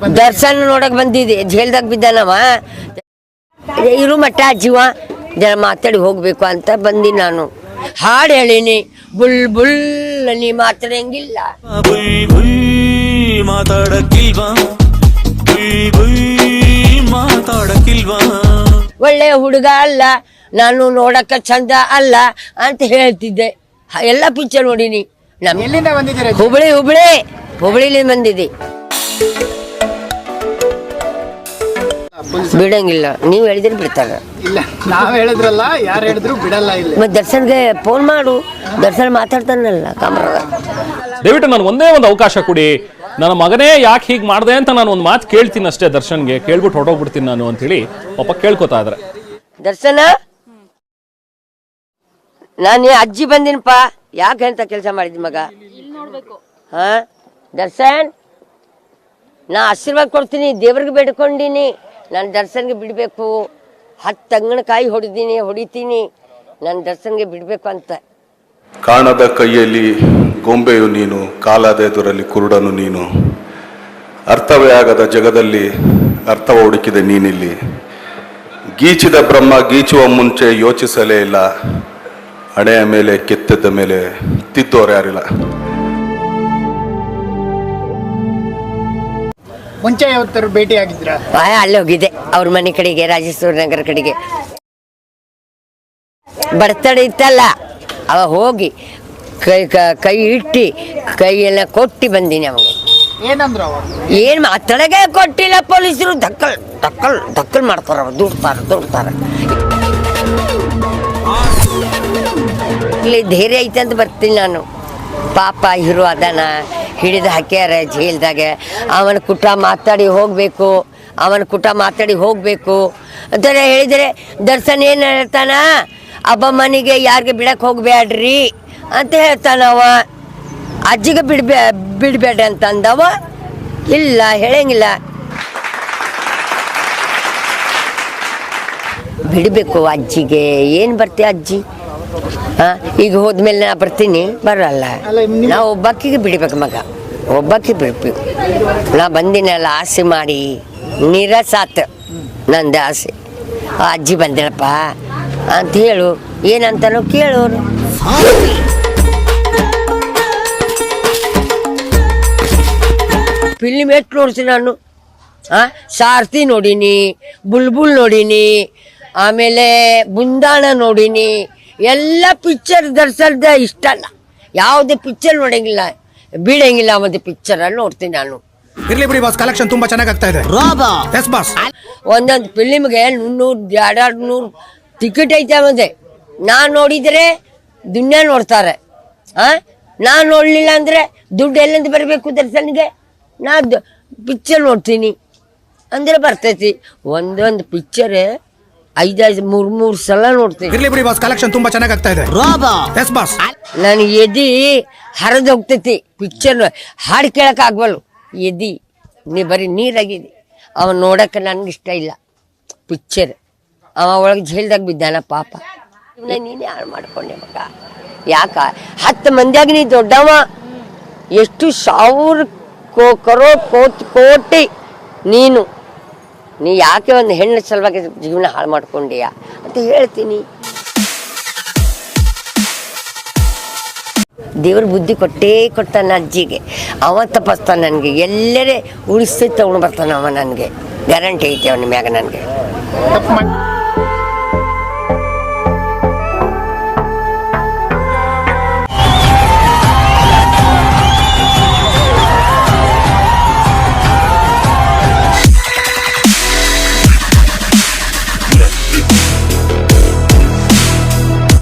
ದರ್ಶನ ನೋಡಕ್ ಬಂದಿದ್ದೆ. ಜೈಲ್ದಾಗ ಬಿದ್ದಾನವ. ಇರು ಮಟ್ಟ ಜೀವ ಜನ ಮಾತಾಡಿ ಹೋಗ್ಬೇಕು ಅಂತ ಬಂದಿ ನಾನು. ಹಾಡು ಹೇಳಿನಿ. ಬುಲ್ ಬುಲ್ ನೀ ಮಾತಾಡಂಗಿಲ್ಲ. ಮಾತಾಡಕ್ಕಿಲ್ವಾ? ಒಳ್ಳೆ ಹುಡುಗ ಅಲ್ಲ ನಾನು ನೋಡಕ್ಕ ಚಂದ ಅಲ್ಲ ಅಂತ ಹೇಳ್ತಿದ್ದೆ. ಎಲ್ಲ ಪಿಕ್ಚರ್ ನೋಡಿನಿ. ಹುಬ್ಳಿ ಹುಬ್ಳಿ. ಹುಬ್ಳಿಲಿ ಬಂದಿದ್ದೆ. ಬಿಡಂಗಿಲ್ಲ. ನೀವ್ ಹೇಳಿದ್ರೆ ಬಿಡ್ತಾರ. ಇಲ್ಲ ನಾವ್ ಹೇಳಿದ್ರಲ್ಲ ಯಾರು ಹೇಳಿದ್ರು ಬಿಡಲ್ಲ ಇಲ್ಲಿ. ಮತ್ತೆ ದರ್ಶನ್ಗೆ ಫೋನ್ ಮಾಡು. ದರ್ಶನ್ ಮಾತಾಡ್ತಾನಲ್ಲ ಕಾಮ್ರಾಗ. ದಯವಿಟ್ಟು ನಾನು ಒಂದೇ ಒಂದು ಅವಕಾಶ ಕೊಡಿ. ನನ್ನ ಮಗನೇ ಯಾಕೆ ಹೀಗೆ ಮಾಡಿದೆ ಅಂತ ನಾನು ಒಂದು ಮಾತು ಕೇಳ್ತೀನಿ ಅಷ್ಟೇ ದರ್ಶನ್ಗೆ. ಕೇಳ್ಬಿಟ್ಟು ಹೊರಟೋಗ್ಬಿಡ್ತೀನಿ ನಾನು ಅಂತೇಳಿ ಪಾಪ ಕೇಳ್ಕೊತಾ ಇದ್ರೆ. ದರ್ಶನ? ನಾನು ಅಜ್ಜಿ ಬಂದಿನಪ್ಪ ಯಾಕೆ ಅಂತ ಕೆಲಸ ಮಾಡಿದ್ ಮಗ? ಹಾ? ದರ್ಶನ್? ನಾ ಆಶೀರ್ವಾದ ಕೊಡ್ತೀನಿ ದೇವ್ರಿಗೆ ಬೇಡ್ಕೊಂಡಿನಿ. ನಾನು ದರ್ಶನ್ಗೆ ಬಿಡಬೇಕು. ಹತ್ತು ತೆಂಗಿನಕಾಯಿ ಹೊಡಿದೀನಿ, ಹೊಡಿತೀನಿ. ನಾನು ದರ್ಶನ್ಗೆ ಬಿಡಬೇಕು ಅಂತ. ಕಾಣದ ಕೈಯಲ್ಲಿ ಗೊಂಬೆಯು ನೀನು, ಕಾಲದ ಎದುರಲ್ಲಿ ಕುರುಡನು ನೀನು. ಅರ್ಥವೇ ಆಗದ ಜಗದಲ್ಲಿ ಅರ್ಥವ ಹುಡುಕಿದೆ ನೀನಿಲ್ಲಿ. ಗೀಚಿದ ಬ್ರಹ್ಮ ಗೀಚುವ ಮುಂಚೆ ಯೋಚಿಸಲೇ ಇಲ್ಲ. ಹಣೆಯ ಮೇಲೆ ಕೆತ್ತದ ಮೇಲೆ ತಿದ್ದೋರು ಯಾರಿಲ್ಲ. ಮುಂಚೆ ಯಾವತ್ತಾರು ಭೇಟಿ ಆಗಿದ್ರ ಅಲ್ಲಿ ಹೋಗಿದ್ದೆ. ಅವ್ರ ಮನೆ ಕಡೆಗೆ ರಾಜೇಶ್ವರ ನಗರ ಕಡೆಗೆ. ಬರ್ತಡೆ ಇತ್ತಲ್ಲ ಅವ ಹೋಗಿ ಕೈ ಕ- ಕೈ ಇಟ್ಟು ಕೈಯೆಲ್ಲ ಕೊಟ್ಟು ಬಂದೀನಿ ಏನಂದ್ರು ಅವಾಗ ಏನ್ ಮಾತಾಡಗೆ ಕೊಟ್ಟಿಲ್ಲ ಪೊಲೀಸರು. ದಕ್ಕಲ್ ದಕ್ಕಲ್ ದಕ್ಕಲ್ ಮಾಡ್ತಾರ ಅವ್ರು. ದೂಡ್ತಾರ ದೂಡ್ತಾರ ಇಲ್ಲಿ ಧೈರ್ಯ ಐತೆ ಅಂತ ಬರ್ತೀನಿ ನಾನು. ಪಾಪ ಹೀರೋ ಅದಾನ. ಹಿಡಿದು ಹಾಕ್ಯಾರ ಜೈಲ್ದಾಗ. ಅವನ ಕುಟ ಮಾತಾಡಿ ಹೋಗಬೇಕು, ಅವನ ಕುಟ ಮಾತಾಡಿ ಹೋಗಬೇಕು. ಅಂತ ಹೇಳಿದರೆ ದರ್ಶನ್ ಏನು ಹೇಳ್ತಾನ? ಅಬ್ಬ ಮನೆಗೆ ಯಾರಿಗೆ ಬಿಡಕ್ಕೆ ಹೋಗಬೇಡ್ರಿ ಅಂತ ಹೇಳ್ತಾನವ ಅಜ್ಜಿಗೆ ಬಿಡ್ಬೇ ಬಿಡಬೇಡ ಅಂತ ಅಂದವ. ಇಲ್ಲ, ಹೇಳಂಗಿಲ್ಲ. ಬಿಡಬೇಕು ಅಜ್ಜಿಗೆ. ಏನು ಬರ್ತೀಯ ಅಜ್ಜಿ? ಈಗ ಹೋದ್ಮೇಲೆ ನಾ ಬರ್ತೀನಿ. ಬರಲ್ಲ. ನಾ ಒಬ್ಬಾಕಿಗೆ ಬಿಡ್ಬೇಕು ಮಗ. ಒಬ್ಬಾಕಿ ಬಿಡ್ಬೇಕು. ನಾ ಬಂದಿನಲ್ಲ ಆಸೆ ಮಾಡಿ. ನಿರಸಾತ್. ನಂದು ಆಸೆ. ಅಜ್ಜಿ ಬಂದಿಳಪ್ಪ. ಅಂತ ಹೇಳು. ಏನಂತನೋ ಕೇಳೋರು ಫಿಲ್ಮ್ ಎಷ್ಟು ನೋಡ್ತೀನಿ ನಾನು? ಹಾಂ? ಸಾರ್ತಿ ನೋಡೀನಿ ಬುಲ್ಬುಲ್ ನೋಡೀನಿ ಆಮೇಲೆ ಬುಂದಾಣ ನೋಡೀನಿ ಎಲ್ಲ ಪಿಕ್ಚರ್ ದರ್ಸಲ್ದೆ ಇಷ್ಟ ಅಲ್ಲ ಯಾವುದೇ ಪಿಕ್ಚರ್ ನೋಡಂಗಿಲ್ಲ ಬೀಳಂಗಿಲ್ಲ ಒಂದು ಪಿಕ್ಚರಲ್ಲಿ ನೋಡ್ತೀನಿ ನಾನು. ಇರ್ಲಿ ಬಿಡಿ ಬಾಸ್ ಕಲೆಕ್ಷನ್ ತುಂಬಾ ಚೆನ್ನಾಗಿ ಆಗ್ತಾ ಇದೆ ಎಸ್ ಬಾಸ್ ಒಂದೊಂದು ಫಿಲಿಮ್ಗೆ ನೂರು ಎರಡೆರಡು ನೂರು ಟಿಕೆಟ್ ಐತೆ ಮತ್ತೆ ನಾನು ನೋಡಿದರೆ ದುನಿಯಾ ನೋಡ್ತಾರೆ. ಆ? ನಾನು ನೋಡಲಿಲ್ಲ ಅಂದರೆ ದುಡ್ಡು ಎಲ್ಲಿಂದ ಬರಬೇಕು ದರ್ಶನ್ಗೆ? ನಾ ಪಿಕ್ಚರ್ ನೋಡ್ತೀನಿ. ಅಂದರೆ ಬರ್ತೈತಿ. ಒಂದೊಂದು ಪಿಕ್ಚರ್ ಐದೈದು ಮೂರು ಮೂರು ಸಲ ನೋಡ್ತೀನಿ. ಇರ್ಲಿ ಬಿಡಿ ಬಾಸ್ ಕಲೆಕ್ಷನ್ ತುಂಬಾ ಚೆನ್ನಾಗಿ ಆಗ್ತಾ ಇದೆ ಎಸ್ ಬಾಸ್ ನಾನು ಎದಿ ಹರಿದು ಹೋಗ್ತೈತಿ. ಪಿಕ್ಚರ್ ಹಾಡು ಕೇಳಕ್ ಆಗ್ಬಲ್ಲು ಎದಿ ನೀ ಬರೀ ನೀರಾಗಿದೆ. ಅವ ನೋಡಕ್ಕೆ ನನ್ಗೆ ಇಷ್ಟ ಇಲ್ಲ. ಪಿಕ್ಚರ್ ಅವ ಒಳಗೆ ಜೈಲ್ದಾಗ ಬಿದ್ದಾನ ಪಾಪ. ಇವ್ನ ನೀನೇ ಹಾಳು ಮಾಡ್ಕೊಂಡೆ ಮಗ. ಯಾಕ? ಹತ್ತು ಮಂದಿಯಾಗ ನೀ ದೊಡ್ಡವ. ಎಷ್ಟು ಸಾವಿರ ಕೋ ಕರೋ ಕೋಟಿ ಕೋಟಿ ನೀನು. ನೀ ಯಾಕೆ ಒಂದು ಹೆಣ್ಣು ಸಲುವಾಗಿ ಜೀವನ ಹಾಳು ಮಾಡ್ಕೊಂಡೀಯಾ ಅಂತ ಹೇಳ್ತೀನಿ. ದೇವ್ರ ಬುದ್ಧಿ ಕೊಟ್ಟೇ ಕೊಡ್ತಾನೆ ಅಜ್ಜಿಗೆ. ಅವ ತಪ್ಪಿಸ್ತಾನೆ ನನಗೆ. ಎಲ್ಲರೇ ಉಳಿಸಿ ತಗೊಂಡು ಬರ್ತಾನೆ ಅವ ನನಗೆ. ಗ್ಯಾರಂಟಿ ಐತಿ ಅವನ ಮ್ಯಾಗ ನನಗೆ.